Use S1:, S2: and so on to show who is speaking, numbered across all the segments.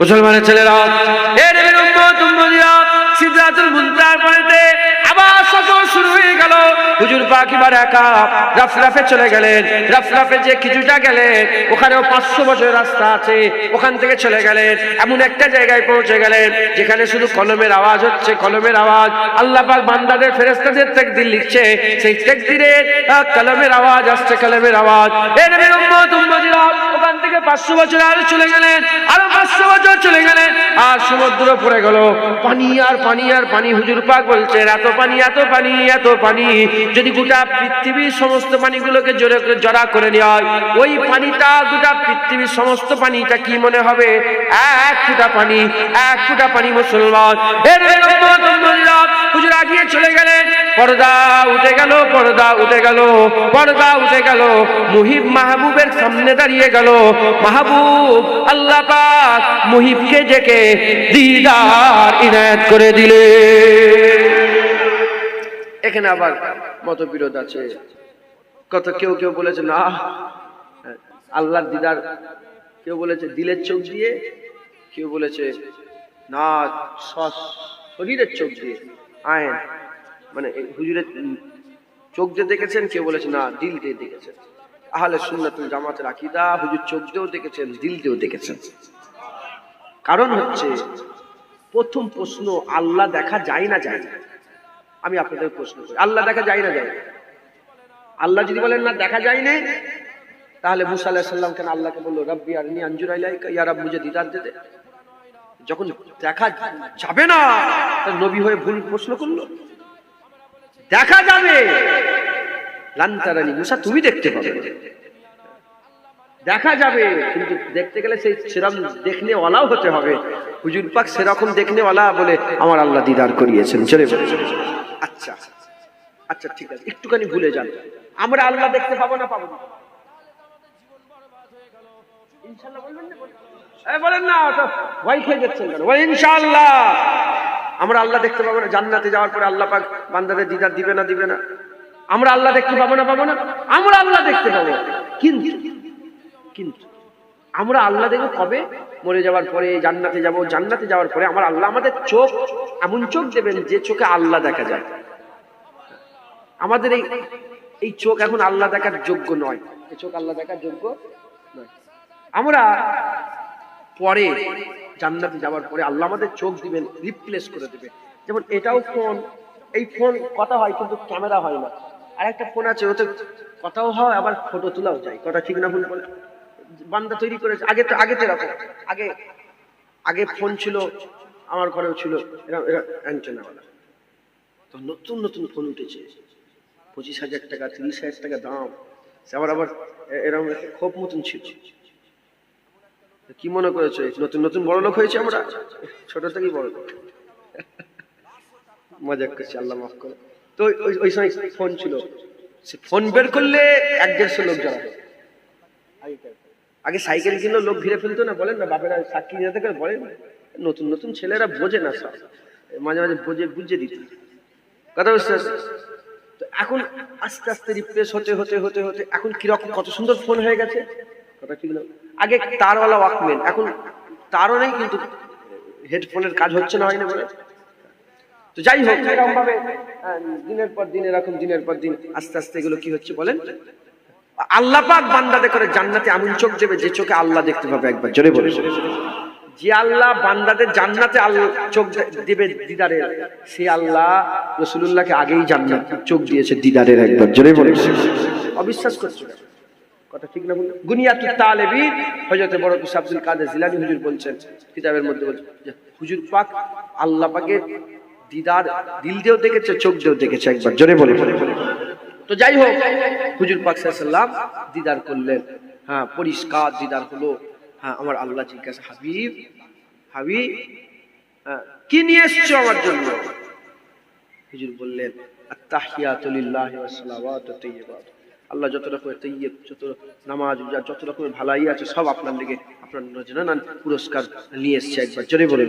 S1: মুসলমানের ছেলেরা, এ নবীর উম্মত, উম্মতিরা, সিদরাতুল মুনতাহার পয়েন্টে আবার সফর শুরু গেল। হুজুর পাক এবার একা রাফরাফে চলে গেলেন, রাফরাফে যে কিছুটা গেলেন, ওখানেও পাঁচশো বছরের রাস্তা আছে, ওখান থেকে চলে গেলেন, এমন একটা জায়গায় পৌঁছে গেলেন, যেখানে শুধু কলমের আওয়াজ হচ্ছে, কলমের আওয়াজ। আল্লাহ বান্দাদের ফেরেস্তাদের তাকদির লিখছে, সেই তাকদিরের কলমের আওয়াজ আসছে, কলমের আওয়াজ। ওখান থেকে পাঁচশো বছর আরও চলে গেলেন আরও পাঁচশো বছর চলে গেলেন আর সমুদ্র পড়ে গেল। পানি আর পানি আর পানি, হুজুর পাক বলছেন, এত পানি এত পানি এত পানি। যদি গোটা পৃথিবীর সমস্ত পানিগুলোকে জোরে করে জড়া করে নেওয়া হয় ওই পানিটা, গোটা পৃথিবীর সমস্ত পানিটা কি মনে হবে? এক ফুটা পানি, এক ফুটা পানি মুসলমান। হুজুর আগিয়ে চলে গেলেন পর্দা উঠে গেল, পর্দা উঠে গেল, পর্দা উঠে গেল। মুহিব মাহবুবের সামনে দাঁড়িয়ে গেল। মাহবুব আল্লাহ পাক মুহিবকে ডেকে দিদার ইনায়াত করে দিলে। এখানে আবার মতবিরোধ আছে। কত কেউ কেউ বলেছে, না, আল্লাহর দিদার। কেউ বলেছে, দিলের চোখ দিয়ে। কেউ বলেছে, না শরীরের চোখ দিয়ে। আইন। মানে হুজুরের চোখ দিয়ে দেখেছেন, কেউ বলেছে, না, দিল দিয়ে দেখেছেন। আহলে সুন্নাতুল জামাতের আকীদা হুজুর চোখ দিয়েও দেখেছেন, দিল দিয়েও দেখেছেন। কারণ হচ্ছে, প্রথম প্রশ্ন, আল্লাহ দেখা যায় না যায়? না আমি আপনাদের প্রশ্ন করি, আল্লাহ দেখা যায় না যায়? আল্লাহ যদি বলেন, না, দেখা যায় না, তাহলে মুসা আলাহ সাল্লাম কেন আল্লাহকে বলল, রব্বি আর নি আঞ্জুর আইলাইকা ইয়া রব মুঝে দিদার দে। যখন দেখা যাবে না নবী হয়ে ভুল প্রশ্ন করল। দেখা যাবে। মুসা, তুমি দেখতে পাবে। দেখা যাবে, কিন্তু দেখতে গেলে সেই সেরকম দেখনে ওয়ালাও হতে হবে। হুজুর পাক সেরকম দেখনে ওয়ালা বলে আমার আল্লাহ দিদার করিয়েছেন। চলে আচ্ছা আচ্ছা ঠিক আছে। একটুখানি ভুলে যান। আমরা আল্লাহ দেখতে পাবো না পাবো না। ইনশাআল্লাহ বলবেন না? বলেন না ভয় খেয়ে যাচ্ছেন কেন? ইনশাআল্লাহ। আমরা আল্লাহ দেখতে পাবো না, জান্নাতে যাওয়ার পরে আল্লাহ পাক বান্দাদের দিদার দিবে না দিবে না? আমরা আল্লাহ দেখতে পাবো না পাবো না? আমরা আল্লাহ দেখতে পাবো। কিন্তু কিন্তু, আমরা আল্লাহ দেখব কবে? মরে যাওয়ার পরে, জান্নাতে যাব, জান্নাতে যাওয়ার পরে আমার আল্লাহ আমাদের চোখ এমন চোখ দেবেন যে চোখে আল্লাহ দেখা যায়। আমাদের এই এই চোখ এখন আল্লাহ দেখার যোগ্য নয়। এই চোখ আল্লাহ দেখার যোগ্য নয়। আমরা পরে জান্নাতে যাওয়ার পরে আল্লাহ আমাদের চোখ দিবেন রিপ্লেস করে দেবে। যেমন এটাও ফোন এই ফোন কথা হয় কিন্তু ক্যামেরা হয় না। আর একটা ফোন আছে, ওতে কথাও হয়, আবার ফটো তোলাও যায়। কথা ঠিক না ভুল বলে। বান্দা তৈরি করেছে, আগে তো আগে তো এরকম। আগে আগে ফোন ছিল, আমার ঘরেও ছিল এরকম অ্যান্টেনাওয়ালা তো নতুন নতুন ফোন উঠেছে। পঁচিশ হাজার টাকা, তিরিশ হাজার টাকা দাম। সে আবার আবার এরকম খুব মতন ছিল। কি মনে করেছ? নতুন নতুন বড় লোক হয়েছে আমরা? ছোট থেকেই বড় লোক। মজাক করছি, আল্লাহ মাফ করে। তো ওই- ওই সময় ফোন ছিল। ফোন বের করলে এক দেড়শো লোক। আগেকার। আগে সাইকেল কিনলেও লোক ঘিরে ফেলতো না, বলেন না, বাপেরা সাক্ষী নিয়ে থেকে বলেন। নতুন নতুন ছেলেরা বোঝে না সব। মাঝে মাঝে বোঝে, বুঝে দিত। কথা বুঝতে তো এখন আস্তে আস্তে রিপ্লেস হতে হতে হতে হতে, এখন কীরকম, কত সুন্দর ফোন হয়ে গেছে? কথা ঠিক না। আগে তারওয়ালা ওয়াকম্যান এখন তারও নেই কিন্তু হেডফোনের কাজ হচ্ছে না হয় না বলে। তো যাই হোক এরকম ভাবে দিনের পর দিন এরকম দিনের পর দিন আস্তে আস্তে এগুলো কি হচ্ছে বলেন? আল্লাহ পাক বান্দাদে করে জান্নাতে এমন চোখ দেবে যে চোখে আল্লাহ দেখতে পাবে একবার। জোরে বলে যে আল্লাহ বান্দাদের জান্নাতে আল্লাহ চোখ দেবে দিদারের সে আল্লাহ রসুল্লাহকে আগেই জান্নাত চোখ দিয়েছে দিদারের একবার। জোরে বলে অবিশ্বাস করছ? কথা ঠিক না গুনিয়াতু হযরত বড় আব্দুল কাদের জিলানী হুজুর বলছেন কিতাবের মধ্যে বলছেন হুজুর পাক আল্লাহ দিদার দিল দিয়েও দেখেছে চোখ দিয়েও দেখেছে একবার জোরে বলে। তো যাই হোক হুজুর পাক সাল্লাম দিদার করলেন। হ্যাঁ পরিষ্কার দিদার হলো। হ্যাঁ আমার আল্লাহ জিজ্ঞাসা হাবিব হাবিব হ্যাঁ, কি নিয়ে এসছো আমার জন্য? হুজুর বললেন আত্তাহিয়াতু লিল্লাহি ওয়াস সালাওয়াতু তাইয়্যিবাত আল্লাহ যত রকমের তৈয়ব, যত নামাজ যত রকমের ভালাই আছে, সব আপনার লেগে আপনার নজরে নান পুরস্কার নিয়ে এসছে একবার। জোরে বলে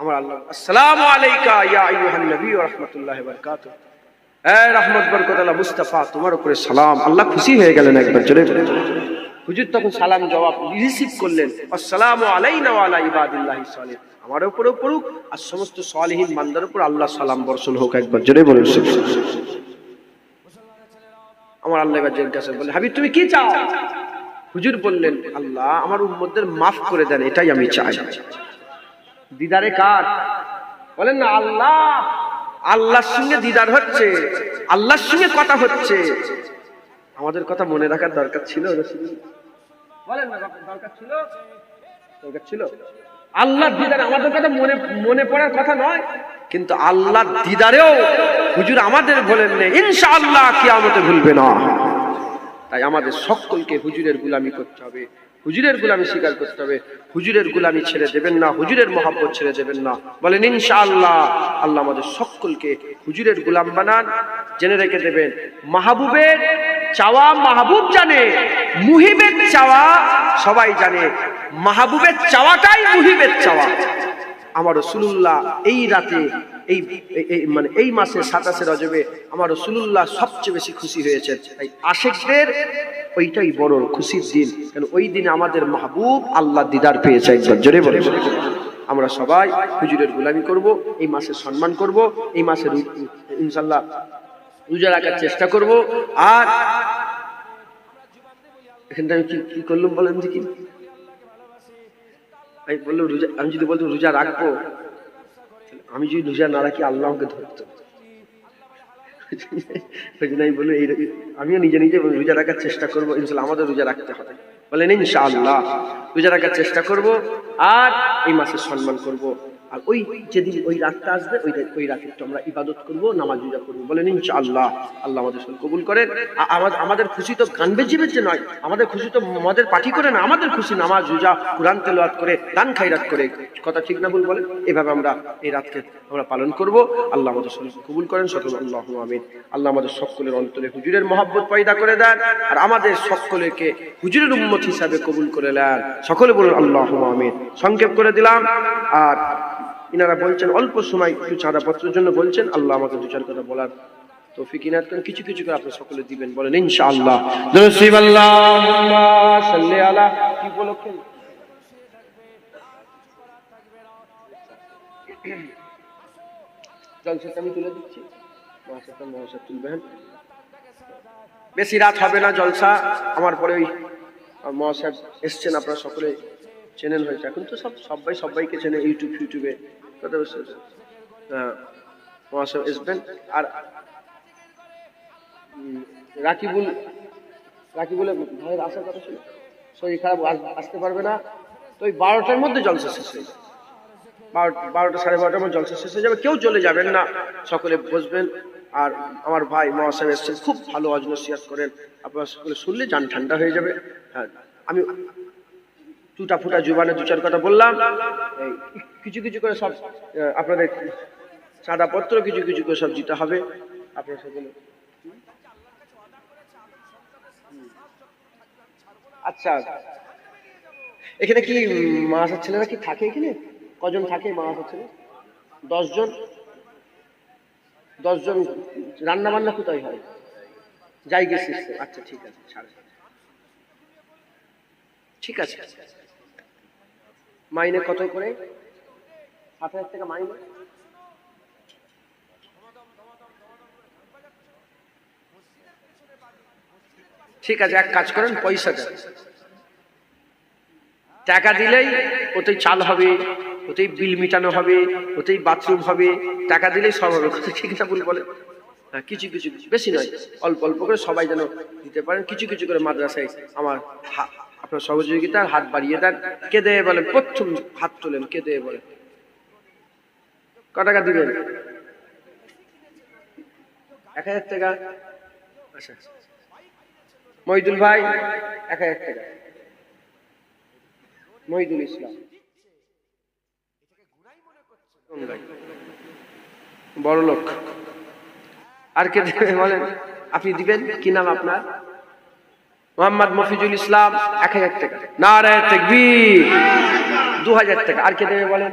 S1: আমার আল্লাহ, আসসালামু আলাইকা ইয়া আইয়ুহান নবী ওয়া রাহমাতুল্লাহি ওয়া বারাকাতুহু। এ রহমত, বরকত, আল্লাহ মুস্তাফা, তোমার উপরে সালাম। আল্লাহ খুশি হয়ে গেলেন একবার, জোরে বলেন। হুজুর তখন সালাম জবাব রিসিভ করলেন, আসসালামু আলাইনা ওয়া আলা ইবাদিল্লাহি সালিহ আমার উপরেও পড়ুক, আর সমস্ত সালিহীন বান্দার উপর আল্লাহ সালাম বর্ষণ হোক একবার, জোরে বলুন আমার আল্লাহ এবার জিজ্ঞাসা বলে, হাবিব, তুমি কি চাও? হুজুর বললেন, আল্লাহ আমার উম্মতদের মাফ করে দেন, এটাই আমি চাই। দিদারে কার? বলেন না, আল্লাহ। আল্লাহর সঙ্গে দিদার হচ্ছে, আল্লাহর সঙ্গে কথা হচ্ছে। আমাদের কথা মনে রাখার দরকার ছিল বলেন না, দরকার ছিল? দরকার ছিল? আল্লাহ দিদার আমাদের কথা মনে মনে পড়ার কথা নয়। কিন্তু আল্লাহ দিদারেও হুজুর আমাদের বলেন নেই ইনশাআল্লাহ কিয়ামতে ভুলবে না। তাই আমাদের সকলকে হুজুরের গুলামি করতে হবে, হুজুরের গুলামি স্বীকার করতে হবে, হুজুরের গুলামি ছেড়ে দেবেন না, হুজুরের মহাব্বত ছেড়ে দেবেন না। বলেন, ইনশাআল্লাহ আল্লাহ আমাদের সকলকে হুজুরের গুলাম বানান, জেনে রেখে দেবেন, মাহবুবের চাওয়া মাহবুব জানে, মুহিবের চাওয়া সবাই জানে, মাহবুবের চাওয়াটাই মুহিবের চাওয়া। আমার রসুল্লাহ এই রাতে, এই মানে এই মাসে সাতাশে রজবে আমার রসুল্লাহ সবচেয়ে বেশি খুশি হয়েছে তাই আশেকদের ওইটাই বড় খুশির দিন। কেন ওই দিনে আমাদের মাহবুব আল্লাহ দিদার পেয়েছে একবার জোরে বলে আমরা সবাই হুজুরের গুলামি করব, এই মাসে সম্মান করব, এই মাসে ইনশাল্লাহ রোজা রাখার চেষ্টা করব। আর এখানটা আমি কি কি করলাম বলেন দেখি। আমি বলল রোজা আমি যদি বলতাম, রোজা রাখব, আমি যদি রোজা না রাখি আল্লাহ আমাকে ধরতো। ওই জন্য আমি বললাম, এই আমিও নিজে নিজে রোজা রাখার চেষ্টা করব, ইনশাল্লাহ আমাদের রোজা রাখতে হবে। বলেন ইনশাআল্লাহ, রোজা রাখার চেষ্টা করব আর এই মাসের সম্মান করব। আর ওই যেদিন ওই রাতটা আসবে, ওই ওই রাতে একটু আমরা ইবাদত করব, নামাজ রোজা করব বলেন ইনশাআল্লাহ। আল্লাহ আল্লাহ আমাদের সব কবুল করেন। আমাদের খুশি তো গান বেজে বেজে নয়, আমাদের খুশি তো মদের পার্টি করে না, আমাদের খুশি নামাজ রোজা, কোরআন তেলাওয়াত করে, দান খাইরাত করে। কথা ঠিক না ভুল বলেন? এভাবে আমরা এই রাতকে আমরা পালন করব। আল্লাহ আমাদের সব কবুল করেন সকল আল্লাহ আমিন। আল্লাহ আমাদের সকলের অন্তরে হুজুরের মহাব্বত পয়দা করে দেন আর আমাদের সকলকে হুজুরের উম্মত হিসাবে কবুল করে নেন। সকলে বলুন আল্লাহ আমিন। সংক্ষেপ করে দিলাম। আর ইনারা বলছেন, অল্প সময় একটু চাঁদাপত্রের জন্য বলছেন, আল্লাহ আমাকে দু চার কথা বলার তৌফিক ইনাত কিছু কিছু করে আপনি সকলে দিবেন বলেন, ইনশাআল্লাহ। কি উপলক্ষে? জলসাটা আমি তুলে দিচ্ছি। তুলবেন। বেশি রাত হবে না জলসা, আমার পরে ওই মহাসাব এসছেন, আপনারা সকলে চ্যানেল হয়েছে। এখন তো সব সবাই সবাইকে চেনে, ইউটিউব ইউটিউবে আসার কথা শরীর খারাপ আস- আসতে পারবে না। তো ওই বারোটার মধ্যে জলসা শেষ হয়ে যাবে। বারোটা সাড়ে বারোটার মধ্যে জলসা শেষ হয়ে যাবে। কেউ চলে যাবেন না। সকলে বসবেন। আর আমার ভাই মহাসাহেব এসছেন। খুব ভালো অজনসিয়াত করেন। আপনারা সকলে শুনলে যান ঠান্ডা হয়ে যাবে। হ্যাঁ আমি টুটা ফুটা জুবানে দু চার কথা বললাম। কিছু কিছু করে সব আপনাদের চাঁদাপত্র কিছু কিছু করে সব দিতে হবে। আপনারা সকলে। আচ্ছা এখানে কি মাহাসার ছেলেরা কি থাকে এখানে? কজন থাকে মাহাসার ছেলে? দশজন? দশজন রান্না বান্না কোথায় হয়? যাই গেছিস আচ্ছা ঠিক আছে, ছাড়। ঠিক আছে। মাইনে কত করে? সাত হাজার টাকা মাইনে? ঠিক আছে, এক কাজ করেন, পয়সা দেন। টাকা দিলেই ওতেই চাল হবে, ওতেই বিল মিটানো হবে, ওতেই বাথরুম হবে, টাকা দিলেই সব হবে। ঠিক না ভুল বলে? হ্যাঁ কিছু কিছু, বেশি নয়, অল্প অল্প করে সবাই যেন দিতে পারেন। কিছু কিছু করে মাদ্রাসায় আমার আপনার সহযোগিতার হাত বাড়িয়ে দেন। কে দেয় বলেন প্রথম হাত তোলেন, কে দেয় বলেন ক টাকা দিবেন? এক হাজার টাকা। আচ্ছা মহিদুল ভাই, এক হাজার টাকা। মহিদুল ইসলাম। বড় লোক আর কে বলেন? আপনি দিবেন? কি নাম আপনার? মোহাম্মদ মফিজুল ইসলাম এক হাজার টাকা। নারায় তেকবীর। দু হাজার টাকা। আর কে দেবে বলেন?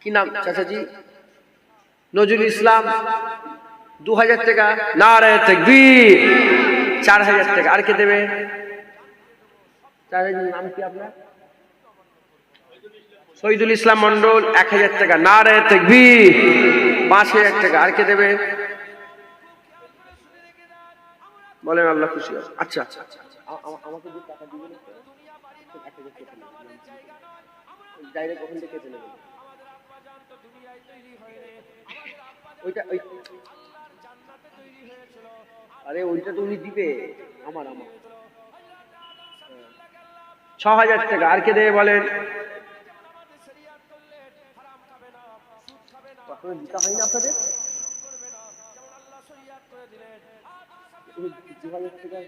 S1: কি নাম চাচাজি? নজরুল ইসলাম। দু হাজার টাকা। নারায় তেকবীর। চার হাজার টাকা। আর কে দেবে? চার হাজার নাম কি আপনার? শহীদুল ইসলাম মন্ডল এক হাজার টাকা। না রে দেখবি পাঁচ হাজার টাকা। আর কে দেবে? বলেন আল্লাহ খুশি হবে আচ্ছা আচ্ছা আচ্ছা আ- আ- আমাকে যে টাকা দিবেন। ডাইরেক্ট ওখান থেকে ওইটা ওই আরে ওইটা তো উনি দিবে। আমার আমার। ছ হাজার টাকা। আর কে দেবে বলেন? কখনো দিতে হয় না আপনাদের? দু হাজার টাকা